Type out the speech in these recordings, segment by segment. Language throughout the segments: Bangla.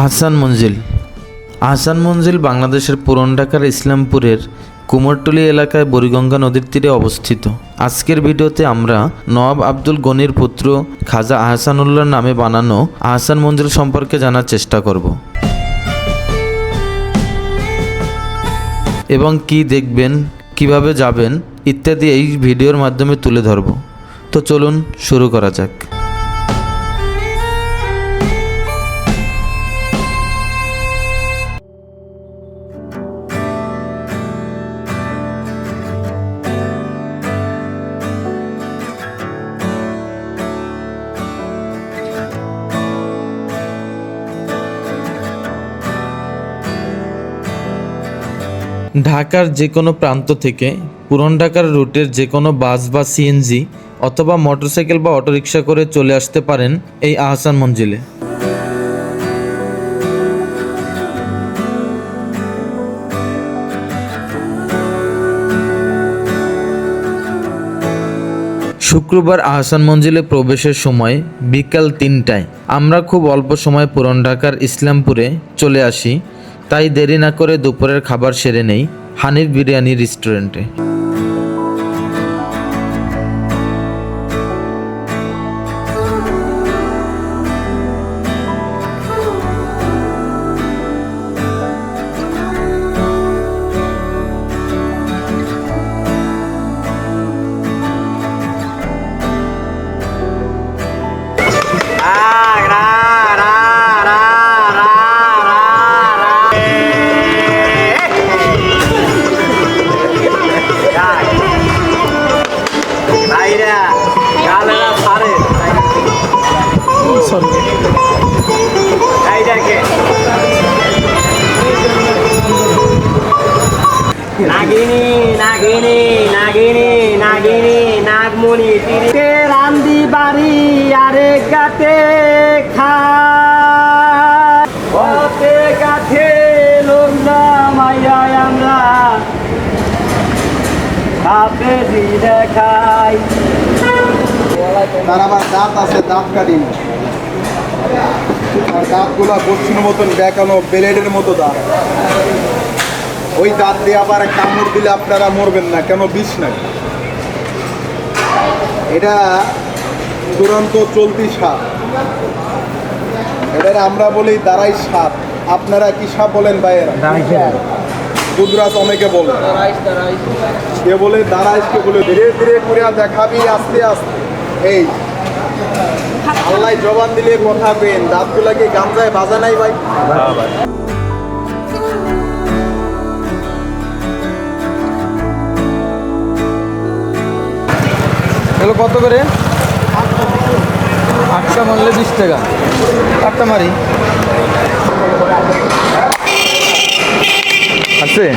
আহসান মঞ্জিল। আহসান মঞ্জিল বাংলাদেশের পুরন ঢাকার ইসলামপুরের কুমোরটুলি এলাকায় বুড়িগঙ্গা নদীর তীরে অবস্থিত। আজকের ভিডিওতে আমরা নওয়াব আব্দুল গনির পুত্র খাজা আহসানুল্লাহর নামে বানানো আহসান মঞ্জিল সম্পর্কে জানার চেষ্টা করব। এবং কি দেখবেন, কীভাবে যাবেন ইত্যাদি এই ভিডিওর মাধ্যমে তুলে ধরব। তো চলুন শুরু করা যাক। ঢাকার যে কোনো প্রান্ত থেকে, পুরন ঢাকার রুটের যে কোনো বাস বা সিএনজি অথবা মোটরসাইকেল বা অটোরিকশা করে চলে আসতে পারেন এই আহসান মঞ্জিলে। শুক্রবার আহসান মঞ্জিলে প্রবেশের সময় বিকাল তিনটায়। আমরা খুব অল্প সময় পুরন ঢাকার ইসলামপুরে চলে আসি। তাই দেরি না করে দুপুরের খাবার সেরে নেই হানিফ বিরিয়ানি রেস্টুরেন্টে নাগিনী নাগিনী নাগিনী নাগিনী নাগমণি তিরিতে তার আবার দাঁত আছে দাঁত আর দাঁতগুলো মতন বেঁকানো ব্লেডের মতো দাঁত। ওই দাঁত দিয়ে আবার কামড় দিলে আপনারা মরবেন না কেন বিষ নাই? এটা দুরন্ত চলতি সাপ। এটার আমরা বলি দাঁড়াই সাপ। আপনারা কি সাপ বলেন ভাইয়েরা? দুধরাজ অনেকে বলে। কে বলে? দাঁড়াইস কে বলে। ধীরে ধীরে করে দেখাবি আস্তে আস্তে। এই আল্লাহ জবান দিলে কথা পেন দাঁতগুলা কি গামজায় বাজা নাই ভাই। এগুলো কত করে? আটটা মারলে বিশ টাকা। আটটা মারি। আছে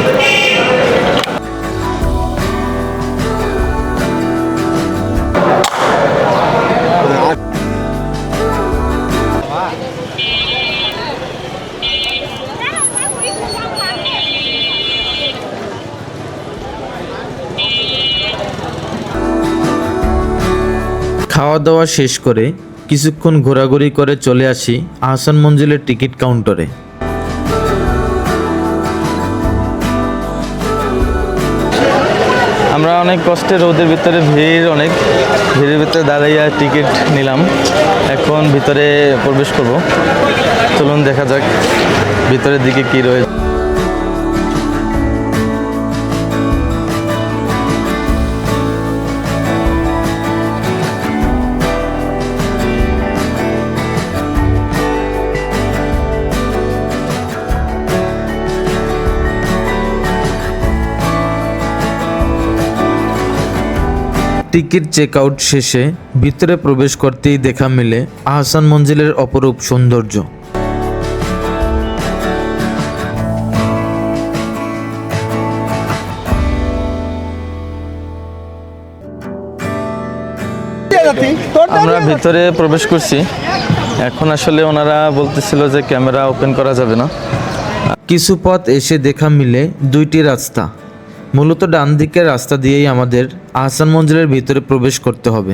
খাওয়া দাওয়া শেষ করে কিছুক্ষণ ঘোরাঘুরি করে চলে আসি আহসান মঞ্জিলের টিকিট কাউন্টারে। আমরা অনেক কষ্টে রোদের ভিতরে ভিড়, অনেক ভিড়ের ভিতরে দাঁড়াইয়া টিকিট নিলাম। এখন ভিতরে প্রবেশ করব। চলুন দেখা যাক ভিতরের দিকে কি রয়েছে। টিকিট চেক আউট শেষে ভিতরে প্রবেশ করতেই দেখা মিলে আহসান মঞ্জিলের অপরূপ সৌন্দর্য। আমরা ভিতরে প্রবেশ করছি। এখন আসলে ওনারা বলতেছিল যে ক্যামেরা ওপেন করা যাবে না। কিছু পথ এসে দেখা মিলে দুইটি রাস্তা। মূলত ডান দিকের রাস্তা দিয়েই আমাদের আহসান মঞ্জিলের ভিতরে প্রবেশ করতে হবে।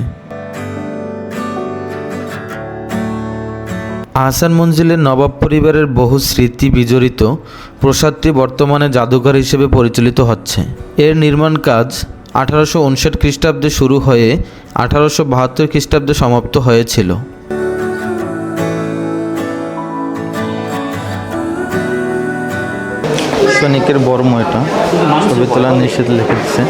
আহসান মঞ্জিলের নবাব পরিবারের বহু স্মৃতি বিজড়িত প্রসাদটি বর্তমানে জাদুঘর হিসেবে পরিচালিত হচ্ছে। এর নির্মাণ কাজ আঠারোশো উনষাট খ্রিস্টাব্দে শুরু হয়ে আঠারোশো বাহাত্তর খ্রিস্টাব্দে সমাপ্ত হয়েছিল। সৈনিকের বর্ম এটা। ছবি তোলা নিষেধ লিখে দিচ্ছে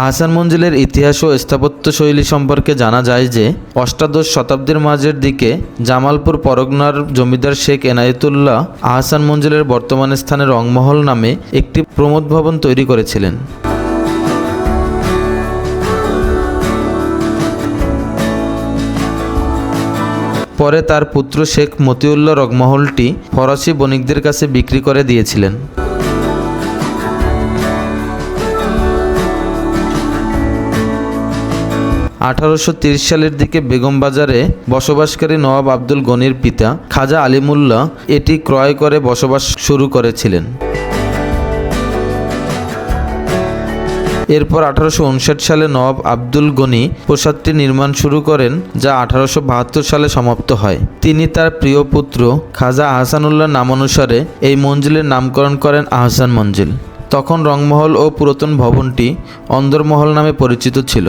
আহসান মঞ্জিলের ইতিহাস ও স্থাপত্য শৈলী সম্পর্কে জানা যায় যে, অষ্টাদশ শতাব্দীর মাঝের দিকে জামালপুর পরগনার জমিদার শেখ এনায়েতুল্লাহ আহসান মঞ্জিলের বর্তমান স্থানে রংমহল নামে একটি প্রমোদ ভবন তৈরি করেছিলেন। পরে তার পুত্র শেখ মতিউল্লাহ রংমহলটি ফরাসি বণিকদের কাছে বিক্রি করে দিয়েছিলেন। আঠারোশো সালের দিকে বেগম বাজারে বসবাসকারী নবাব আব্দুল গনির পিতা খাজা আলিমুল্লাহ এটি ক্রয় করে বসবাস শুরু করেছিলেন। এরপর আঠারোশো উনষাট সালে নবাব আব্দুল গনি প্রসাদটি নির্মাণ শুরু করেন, যা আঠারোশো বাহাত্তর সালে সমাপ্ত হয়। তিনি তার প্রিয় পুত্র খাজা আহসানুল্লাহ নামানুসারে এই মঞ্জিলের নামকরণ করেন আহসান মঞ্জিল। তখন রংমহল ও পুরাতন ভবনটি অন্দরমহল নামে পরিচিত ছিল।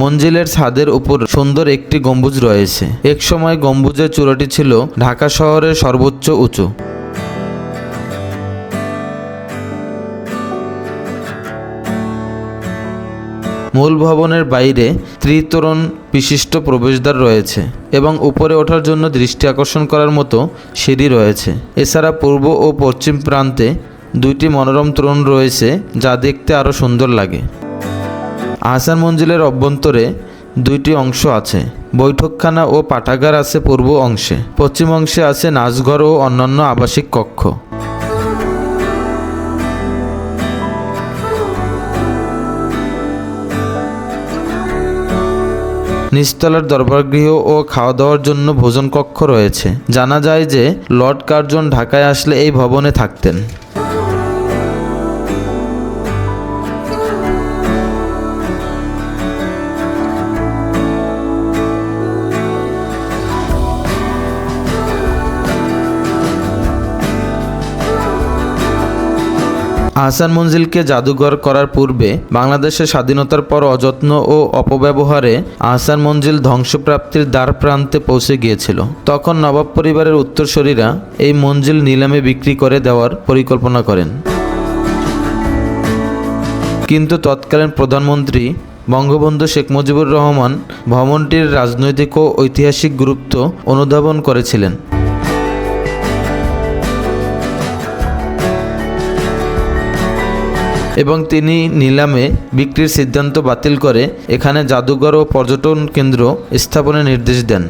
মঞ্জিলের ছাদের উপর সুন্দর একটি গম্বুজ রয়েছে। একসময় গম্বুজের চূড়াটি ছিল ঢাকা শহরের সর্বোচ্চ উঁচু। মূল ভবনের বাইরে ত্রিতরণ বিশিষ্ট প্রবেশদ্বার রয়েছে এবং উপরে ওঠার জন্য দৃষ্টি আকর্ষণ করার মতো সিঁড়ি রয়েছে। এছাড়া পূর্ব ও পশ্চিম প্রান্তে দুইটি মনোরম তোরণ রয়েছে যা দেখতে আরও সুন্দর লাগে। আহসান মঞ্জিলের অভ্যন্তরে দুইটি অংশ আছে। বৈঠকখানা ও পাঠাগার আছে পূর্ব অংশে। পশ্চিম অংশে আছে নাচঘর ও অন্যান্য আবাসিক কক্ষ। নিচতলার দরবারগৃহ ও খাওয়া দাওয়ার জন্য ভোজন কক্ষ রয়েছে। জানা যায় যে লর্ড কার্জন ঢাকায় আসলে এই ভবনে থাকতেন। আহসান মঞ্জিলকে জাদুঘর করার পূর্বে বাংলাদেশের স্বাধীনতার পর অযত্ন ও অপব্যবহারে আহসান মঞ্জিল ধ্বংসপ্রাপ্তির দ্বার প্রান্তে পৌঁছে গিয়েছিল। তখন নবাব পরিবারের উত্তরসূরিরা এই মঞ্জিল নিলামে বিক্রি করে দেওয়ার পরিকল্পনা করেন। কিন্তু তৎকালীন প্রধানমন্ত্রী বঙ্গবন্ধু শেখ মুজিবুর রহমান ভবনটির রাজনৈতিক ও ঐতিহাসিক গুরুত্ব অনুধাবন করেছিলেন। এবং তিনি নিলামে বিক্রির সিদ্ধান্ত বাতিল করে এখানে জাদুঘর ও পর্যটন কেন্দ্র স্থাপনের নির্দেশ দেন।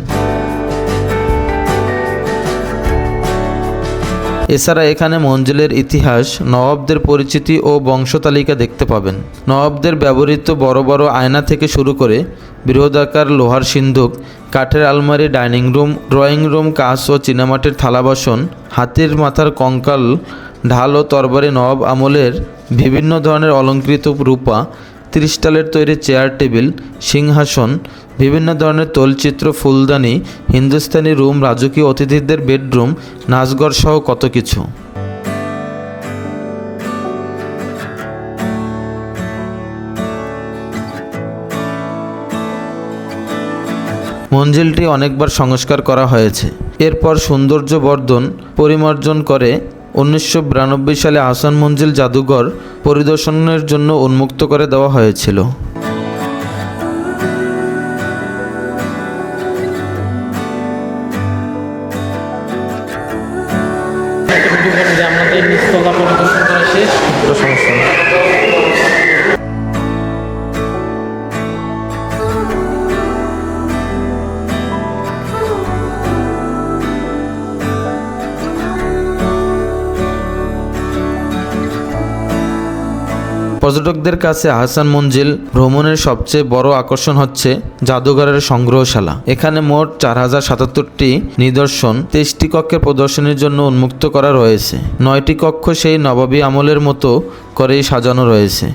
এছাড়া এখানে মঞ্জিলের ইতিহাস, নবাবদের পরিচিতি ও বংশতালিকা দেখতে পাবেন। নবাবদের ব্যবহৃত বড় বড় আয়না থেকে শুরু করে বৃহদাকার লোহার সিন্ধুক, কাঠের আলমারি, ডাইনিং রুম, ড্রয়িং রুম, কাঁচ ও চীনামাটির থালা বাসন হাতির মাথার কঙ্কাল, ঢাল ও তরবারি নবাব আমলের বিভিন্ন ধরনের অলঙ্কৃত রূপা ক্রিস্টালের তৈরি চেয়ার টেবিল সিংহাসন, বিভিন্ন ধরনের তলচিত্র, ফুলদানি, হিন্দুস্তানি রুম রাজকীয় অতিথিদের বেডরুম নাচঘর সহ কত কিছু। মঞ্জিলটি অনেকবার সংস্কার করা হয়েছে। এরপর সৌন্দর্য বর্ধন পরিমার্জন করে উনিশশো বিরানব্বই সালে হাসান মঞ্জিল জাদুঘর পরিদর্শনের জন্য উন্মুক্ত করে দেওয়া হয়েছিল। আমাদের নিস্তলা পরিদর্শন করা শেষ। সমস্যা পর্যটকদের কাছে আহসান মঞ্জিল ভ্রমণের সবচেয়ে বড় আকর্ষণ হচ্ছে জাদুঘরের সংগ্রহশালা। এখানে মোট চার হাজার সাতাত্তরটি নিদর্শন তেইশটি কক্ষের প্রদর্শনীর জন্য উন্মুক্ত করা রয়েছে। নয়টি কক্ষ সেই নবাবী আমলের মতো করেই সাজানো রয়েছে।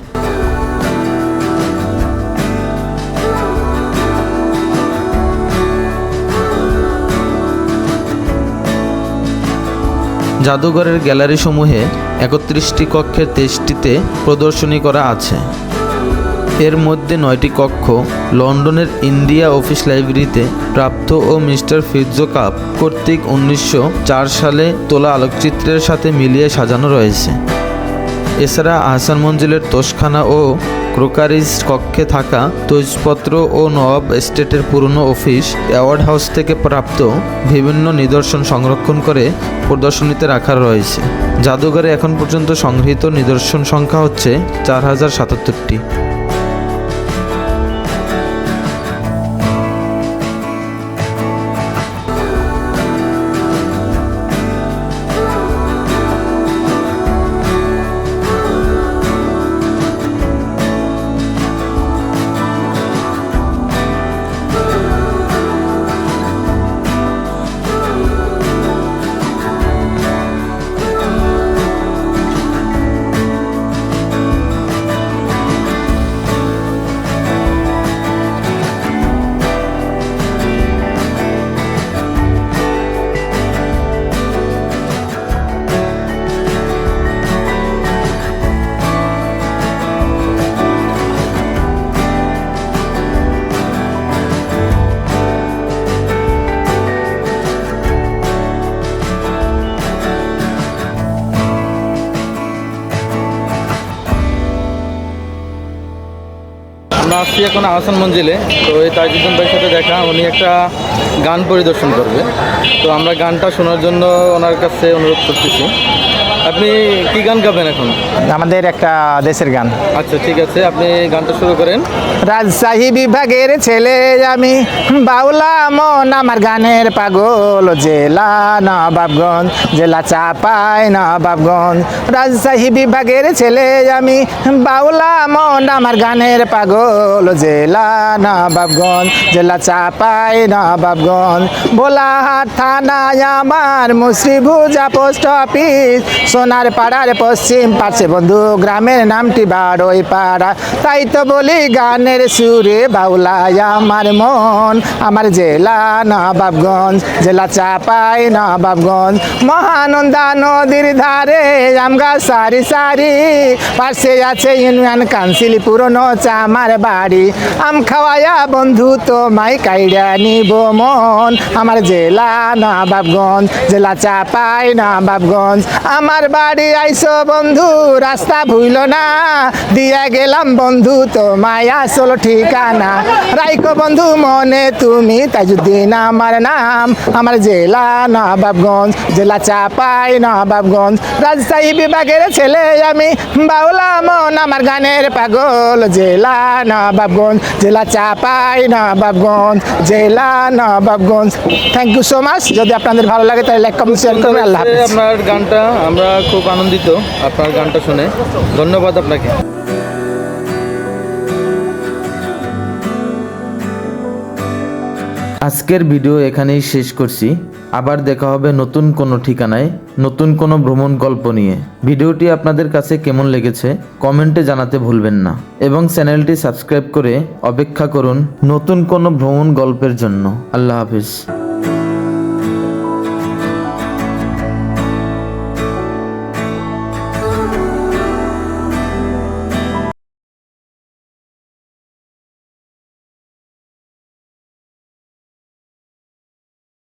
জাদুঘরের গ্যালারি সমূহে একত্রিশটি কক্ষের তেইশটিতে প্রদর্শনী করা আছে। এর মধ্যে নয়টি কক্ষ লন্ডনের ইন্ডিয়া অফিস লাইব্রেরিতে প্রাপ্ত ও মিস্টার ফিরজো কাপ কর্তৃক উনিশশো চার সালে তোলা আলোকচিত্রের সাথে মিলিয়ে সাজানো রয়েছে। এছাড়া আহসান মঞ্জিলের তোষখানা ও ক্রোকারিজ কক্ষে থাকা তৈজপত্র ও নবাব স্টেটের পুরনো অফিস অ্যাওয়ার্ড হাউস থেকে প্রাপ্ত বিভিন্ন নিদর্শন সংরক্ষণ করে প্রদর্শনীতে রাখা রয়েছে। জাদুঘরে এখন পর্যন্ত সংগৃহীত নিদর্শন সংখ্যা হচ্ছে চার হাজার সাতাত্তরটি। আসছি এখন আহসান মঞ্জিলে। তো এই তাজুদ্দিন ভাইয়ের সাথে দেখা, উনি একটা গান পরিদর্শন করবে। তো আমরা গানটা শোনার জন্য ওনার কাছে অনুরোধ করতেছি। আপনি কি গান গাবেন এখন? আমাদের একটা দেশের গান। আচ্ছা ঠিক আছে আপনি গানটা শুরু করেন। রাজশাহী বিভাগের ছেলে আমি বাউলা মন আমার গানের পাগল জেলা নবাবগঞ্জ জেলা চাপাই নবাবগঞ্জ। রাজশাহী বিভাগের ছেলে আমি বাউলা মন আমার গানের পাগল জেলা নবাবগঞ্জ জেলা চাপাই নবাবগঞ্জ। ভোলাহাট থানায় আমার মুসরিভুজা পোস্ট অফিস সোনার পাড়ার পশ্চিম পাশে বন্ধু, গ্রামের নামটি বারোই পাড়া। তাই তো বলি গানের সুরে বাউলায় আমার মন। আমার জেলা নবাবগঞ্জ, জেলা চাপাই নবাবগঞ্জ। মহানন্দা নদীর ধারে আমগা সারি সারি। পাশে আছে ইউনিয়ন কাউন্সিল পুরনো চামার বাড়ি। আম খাওয়ায়া বন্ধু তো মাই কাইডা নিব মন। আমার জেলা নবাবগঞ্জ, জেলা চাপাই নবাবগঞ্জ। আমার বাড়ি আইসো বন্ধু, রাস্তা ভুইল না। দিয়া গেলাম বন্ধু তো মায়া আসল ঠিকানা। রাইকো বন্ধু মনে তুমি তাজুদ্দিন আমার নাম। আমার জেলা নবাবগঞ্জ, জেলা চাপাই নবাবগঞ্জ। রাজশাহী বিভাগের ছেলে আমি, বাউলা মন আমার গানের পাগল। জেলা নবাবগঞ্জ, জেলা চাপাই নবাবগঞ্জ, জেলা Nawabganj. Thank you so much যদি আপনাদের ভালো লাগে তাহলে লাইক কমেন্ট শেয়ার করবেন। আল্লাহ আপনার গানটা আমরা খুব আনন্দিত আপনার গানটা শুনে। ধন্যবাদ আপনাকে। আজকের ভিডিও এখানেই শেষ করছি। আবার দেখা হবে নতুন কোনো ঠিকানায়, নতুন কোনো ভ্রমণ গল্প নিয়ে। ভিডিওটি আপনাদের কাছে কেমন লেগেছে, কমেন্টে জানাতে ভুলবেন না। এবং চ্যানেলটি সাবস্ক্রাইব করে অপেক্ষা করুন নতুন কোনো ভ্রমণ গল্পের জন্য। আল্লাহ হাফিজ।